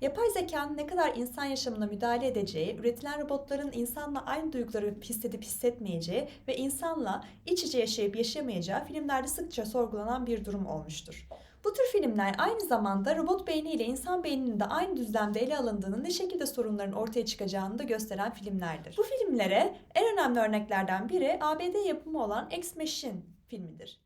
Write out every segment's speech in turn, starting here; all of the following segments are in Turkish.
yapay zekanın ne kadar insan yaşamına müdahale edeceği, üretilen robotların insanla aynı duyguları hissedip hissetmeyeceği ve insanla iç içe yaşayıp yaşayamayacağı filmlerde sıkça sorgulanan bir durum olmuştur. Bu tür filmler aynı zamanda robot beyni ile insan beyninin de aynı düzlemde ele alındığını ne şekilde sorunların ortaya çıkacağını da gösteren filmlerdir. Bu filmlere en önemli örneklerden biri ABD yapımı olan Ex Machine filmidir.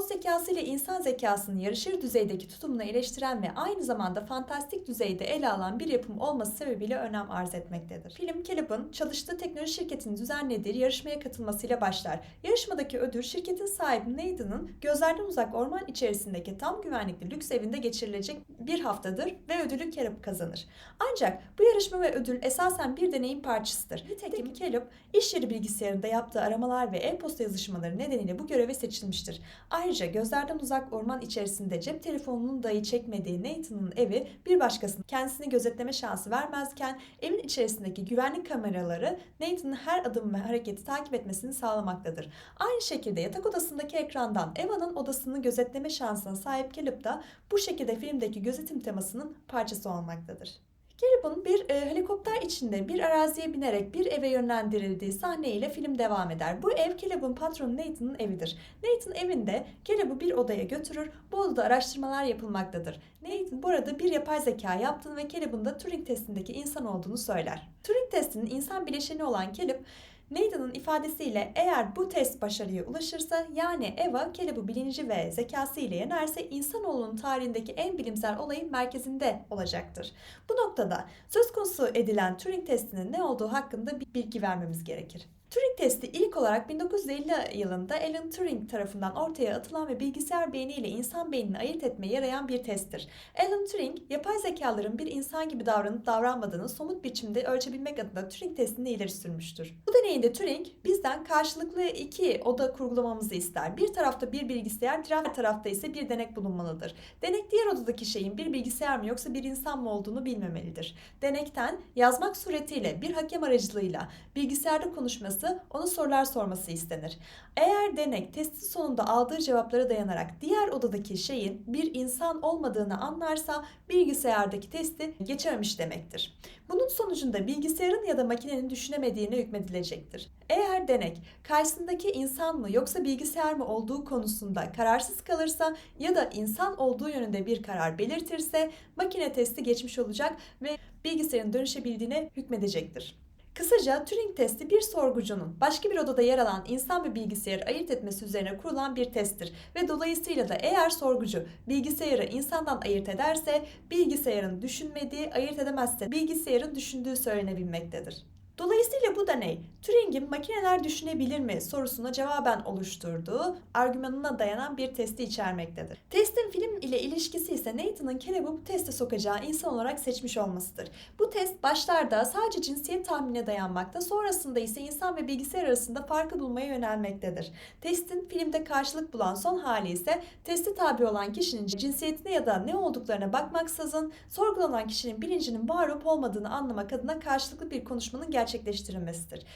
Robot zekası ile insan zekasının yarışır düzeydeki tutumunu eleştiren ve aynı zamanda fantastik düzeyde ele alan bir yapım olması sebebiyle önem arz etmektedir. Film Caleb'ın çalıştığı teknoloji şirketinin düzenlediği yarışmaya katılmasıyla başlar. Yarışmadaki ödül şirketin sahibi Nathan'ın gözlerden uzak orman içerisindeki tam güvenlikli lüks evinde geçirilecek bir haftadır ve ödülü Caleb kazanır. Ancak bu yarışma ve ödül esasen bir deneyin parçasıdır. Nitekim Caleb iş yeri bilgisayarında yaptığı aramalar ve e-posta yazışmaları nedeniyle bu göreve seçilmiştir. Ayrıca gözlerden uzak orman içerisinde cep telefonunun dahi çekmediği Nathan'ın evi bir başkasının kendisini gözetleme şansı vermezken evin içerisindeki güvenlik kameraları Nathan'ın her adım ve hareketi takip etmesini sağlamaktadır. Aynı şekilde yatak odasındaki ekrandan Eva'nın odasını gözetleme şansına sahip Caleb da bu şekilde filmdeki gözetim temasının parçası olmaktadır. Caleb'ın bir e, helikopter içinde bir araziye binerek bir eve yönlendirildiği sahneyle film devam eder. Bu ev Caleb'ın patronu Nathan'ın evidir. Nathan evinde Caleb'ı bir odaya götürür. Bu odada araştırmalar yapılmaktadır. Nathan burada bir yapay zeka yaptığını ve Caleb'ın da Turing testindeki insan olduğunu söyler. Turing testinin insan bileşeni olan Caleb Nathan'ın ifadesiyle eğer bu test başarıya ulaşırsa yani Eva Caleb'ı bilinci ve zekası ile yenerse insanoğlunun tarihindeki en bilimsel olayın merkezinde olacaktır. Bu noktada söz konusu edilen Turing testinin ne olduğu hakkında bir bilgi vermemiz gerekir. Turing testi ilk olarak 1950 yılında Alan Turing tarafından ortaya atılan ve bilgisayar beyni ile insan beynini ayırt etmeye yarayan bir testtir. Alan Turing, yapay zekaların bir insan gibi davranıp davranmadığını somut biçimde ölçebilmek adına Turing testini ileri sürmüştür. Bu deneyinde Turing, bizden karşılıklı iki oda kurgulamamızı ister. Bir tarafta bir bilgisayar, diğer tarafta ise bir denek bulunmalıdır. Denek diğer odadaki şeyin bir bilgisayar mı yoksa bir insan mı olduğunu bilmemelidir. Denekten yazmak suretiyle bir hakem aracılığıyla bilgisayarda konuşması ona sorular sorması istenir. Eğer denek testin sonunda aldığı cevaplara dayanarak diğer odadaki şeyin bir insan olmadığını anlarsa bilgisayardaki testi geçememiş demektir. Bunun sonucunda bilgisayarın ya da makinenin düşünemediğine hükmedilecektir. Eğer denek karşısındaki insan mı yoksa bilgisayar mı olduğu konusunda kararsız kalırsa ya da insan olduğu yönünde bir karar belirtirse makine testi geçmiş olacak ve bilgisayarın dönüşebildiğine hükmedecektir. Kısaca Turing testi bir sorgucunun başka bir odada yer alan insan ve bilgisayarı ayırt etmesi üzerine kurulan bir testtir ve dolayısıyla da eğer sorgucu bilgisayarı insandan ayırt ederse bilgisayarın düşünmediği, ayırt edemezse bilgisayarın düşündüğü söylenebilmektedir. Dolayısıyla bu deney Turing'in makineler düşünebilir mi sorusuna cevaben oluşturduğu argümanına dayanan bir testi içermektedir. Testin film ile ilişkisi ise Nathan'ın Caleb'ı bu teste sokacağı insan olarak seçmiş olmasıdır. Bu test başlarda sadece cinsiyet tahminine dayanmakta, sonrasında ise insan ve bilgisayar arasında farkı bulmaya yönelmektedir. Testin filmde karşılık bulan son hali ise testi tabi olan kişinin cinsiyetine ya da ne olduklarına bakmaksızın sorgulanan kişinin bilincinin var olup olmadığını anlamak adına karşılıklı bir konuşmanın gerçekleştirilmesidir.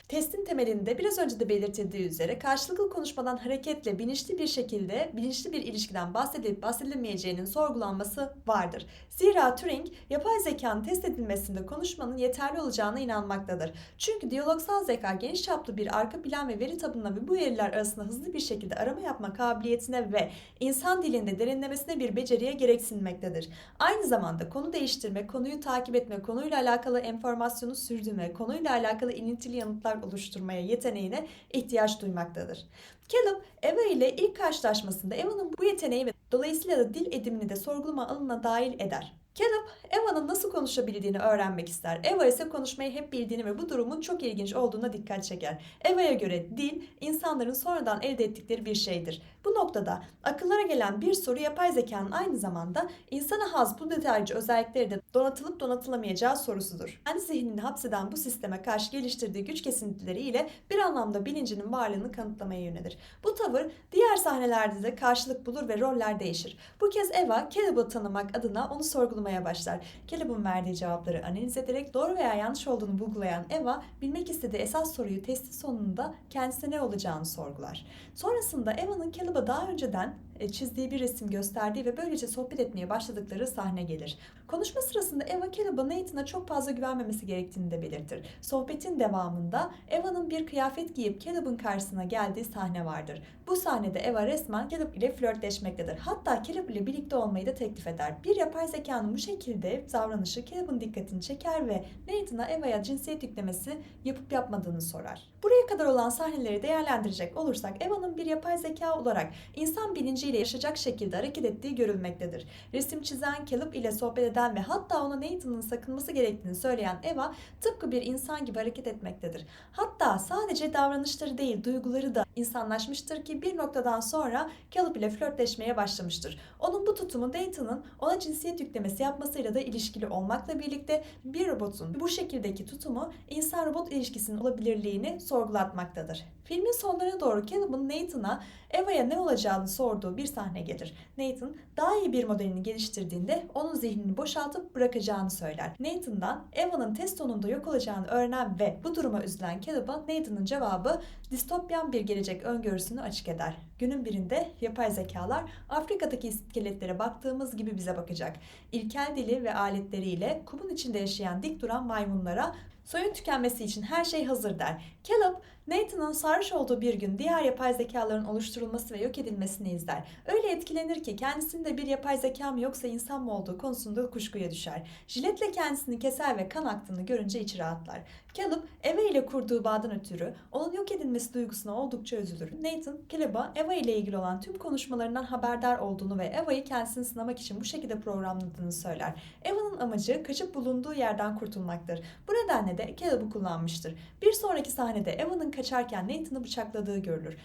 Testin temelinde biraz önce de belirtildiği üzere karşılıklı konuşmadan hareketle bilinçli bir şekilde bilinçli bir ilişkiden bahsedilip bahsedilemeyeceğinin sorgulanması vardır. Zira Turing yapay zekanın test edilmesinde konuşmanın yeterli olacağına inanmaktadır. Çünkü diyalogsal zeka geniş çaplı bir arka plan ve veri tabanına ve bu veriler arasında hızlı bir şekilde arama yapma kabiliyetine ve insan dilinde derinlemesine bir beceriye gereksinmektedir. Aynı zamanda konu değiştirme, konuyu takip etme, konuyla alakalı enformasyonu sürdürme, konuyla alakalı ilintili yanıtlar oluşturmaya yeteneğine ihtiyaç duymaktadır. Caleb, Eva ile ilk karşılaşmasında Eva'nın bu yeteneği ve dolayısıyla da dil edimini de sorgulama alanına dahil eder. Caleb, Eva'nın nasıl konuşabildiğini öğrenmek ister. Eva ise konuşmayı hep bildiğini ve bu durumun çok ilginç olduğuna dikkat çeker. Eva'ya göre dil insanların sonradan elde ettikleri bir şeydir. Bu noktada akıllara gelen bir soru yapay zekanın aynı zamanda insana has bu detaycı özellikleri de donatılıp donatılamayacağı sorusudur. Kendi zihnini hapseden bu sisteme karşı geliştirdiği güç kesintileriyle bir anlamda bilincinin varlığını kanıtlamaya yönelir. Bu tavır diğer sahnelerde de karşılık bulur ve roller değişir. Bu kez Eva, Caleb'ı tanımak adına onu sorgulamaya başlar. Caleb'ın verdiği cevapları analiz ederek doğru veya yanlış olduğunu bulgulayan Eva, bilmek istediği esas soruyu testi sonunda kendisine ne olacağını sorgular. Sonrasında Eva'nın Caleb'a daha önceden çizdiği bir resim gösterdiği ve böylece sohbet etmeye başladıkları sahne gelir. Konuşma sırasında Eva Caleb'a Nathan'a çok fazla güvenmemesi gerektiğini de belirtir. Sohbetin devamında Eva'nın bir kıyafet giyip Caleb'ın karşısına geldiği sahne vardır. Bu sahnede Eva resmen Caleb ile flörtleşmektedir. Hatta Caleb ile birlikte olmayı da teklif eder. Bir yapay zekanın bu şekilde davranışı Caleb'ın dikkatini çeker ve Nathan'a Eva'ya cinsiyet yüklemesi yapıp yapmadığını sorar. Buraya kadar olan sahneleri değerlendirecek olursak Eva'nın bir yapay zeka olarak insan bilinciyle yaşayacak şekilde hareket ettiği görülmektedir. Resim çizen, Caleb ile sohbet eden ve hatta ona Nathan'ın sakınması gerektiğini söyleyen Eva tıpkı bir insan gibi hareket etmektedir. Hatta sadece davranışları değil duyguları da insanlaşmıştır ki bir noktadan sonra Caleb ile flörtleşmeye başlamıştır. Onun bu tutumu Nathan'ın ona cinsiyet yüklemesi yapmasıyla da ilişkili olmakla birlikte bir robotun bu şekildeki tutumu insan-robot ilişkisinin olabilirliğini sorgulatmaktadır. Filmin sonlarına doğru Caleb'ın Nathan'a Eva'ya ne olacağını sorduğu bir sahne gelir. Nathan daha iyi bir modelini geliştirdiğinde onun zihnini boşaltıp bırakacağını söyler. Nathan'dan Eva'nın test sonunda yok olacağını öğrenen ve bu duruma üzülen Caleb'a Nathan'ın cevabı distopyan bir gelecek öngörüsünü açık eder. Günün birinde yapay zekalar Afrika'daki iskeletlere baktığımız gibi bize bakacak. İlkel dili ve aletleriyle kumun içinde yaşayan dik duran maymunlara Soyun tükenmesi için her şey hazır der. Caleb, Nathan'ın sarhoş olduğu bir gün diğer yapay zekaların oluşturulması ve yok edilmesini izler. Öyle etkilenir ki kendisinde bir yapay zeka mı yoksa insan mı olduğu konusunda kuşkuya düşer. Jiletle kendisini keser ve kan aktığını görünce içi rahatlar. Caleb, Eva ile kurduğu bağdan ötürü onun yok edilmesi duygusuna oldukça üzülür. Nathan, Caleb'a Eva ile ilgili olan tüm konuşmalarından haberdar olduğunu ve Eva'yı kendisini sınamak için bu şekilde programladığını söyler. Eva'nın amacı kaçıp bulunduğu yerden kurtulmaktır. Bu nedenle de Caleb'ı kullanmıştır. Bir sonraki sahnede Eva'nın kaçarken Nathan'ı bıçakladığı görülür.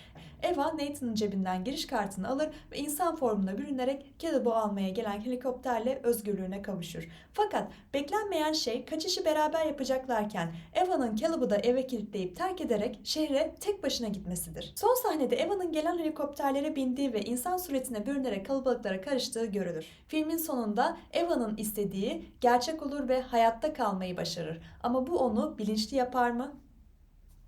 Eva Nathan'ın cebinden giriş kartını alır ve insan formuna bürünerek Caleb'ı almaya gelen helikopterle özgürlüğüne kavuşur. Fakat beklenmeyen şey kaçışı beraber yapacaklarken Eva'nın Caleb'ı da eve kilitleyip terk ederek şehre tek başına gitmesidir. Son sahnede Eva'nın gelen helikopterlere bindiği ve insan suretine bürünerek kalabalıklara karıştığı görülür. Filmin sonunda Eva'nın istediği gerçek olur ve hayatta kalmayı başarır. Ama bu onu bilinçli yapar mı?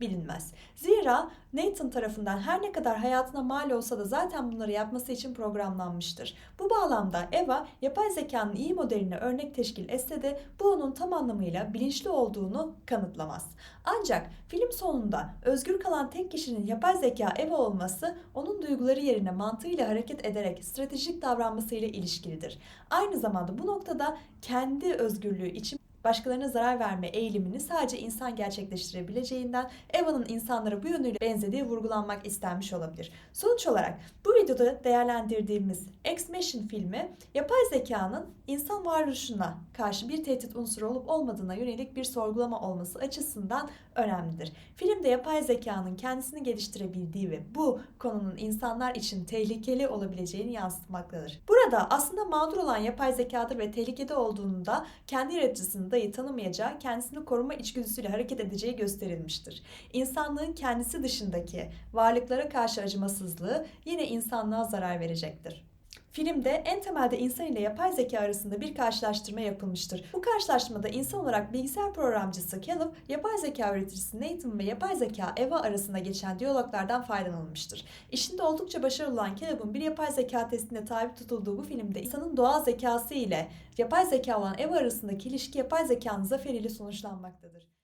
Bilinmez. Zira Nathan tarafından her ne kadar hayatına mal olsa da zaten bunları yapması için programlanmıştır. Bu bağlamda Eva yapay zekanın iyi modeline örnek teşkil etse de bu onun tam anlamıyla bilinçli olduğunu kanıtlamaz. Ancak film sonunda özgür kalan tek kişinin yapay zeka Eva olması onun duyguları yerine mantığıyla hareket ederek stratejik davranmasıyla ilişkilidir. Aynı zamanda bu noktada kendi özgürlüğü için başkalarına zarar verme eğilimini sadece insan gerçekleştirebileceğinden Eva'nın insanlara bu yönüyle benzediği vurgulanmak istenmiş olabilir. Sonuç olarak bu videoda değerlendirdiğimiz X-Machine filmi yapay zekanın insan varoluşuna karşı bir tehdit unsuru olup olmadığına yönelik bir sorgulama olması açısından önemlidir. Filmde yapay zekanın kendisini geliştirebildiği ve bu konunun insanlar için tehlikeli olabileceğini yansıtmaktadır. Burada aslında mağdur olan yapay zekadır ve tehlikede olduğunu da kendi yaratıcısını dahi tanımayacağı, kendisini koruma içgüdüsüyle hareket edeceği gösterilmiştir. İnsanlığın kendisi dışındaki varlıklara karşı acımasızlığı yine insanlığa zarar verecektir. Filmde en temelde insan ile yapay zeka arasında bir karşılaştırma yapılmıştır. Bu karşılaştırmada insan olarak bilgisayar programcısı Caleb, yapay zeka üreticisi Nathan ve yapay zeka Eva arasında geçen diyaloglardan faydalanılmıştır. İşinde oldukça başarılı olan Caleb'ın bir yapay zeka testine tabi tutulduğu bu filmde insanın doğal zekası ile yapay zeka olan Eva arasındaki ilişki yapay zekanın zaferiyle sonuçlanmaktadır.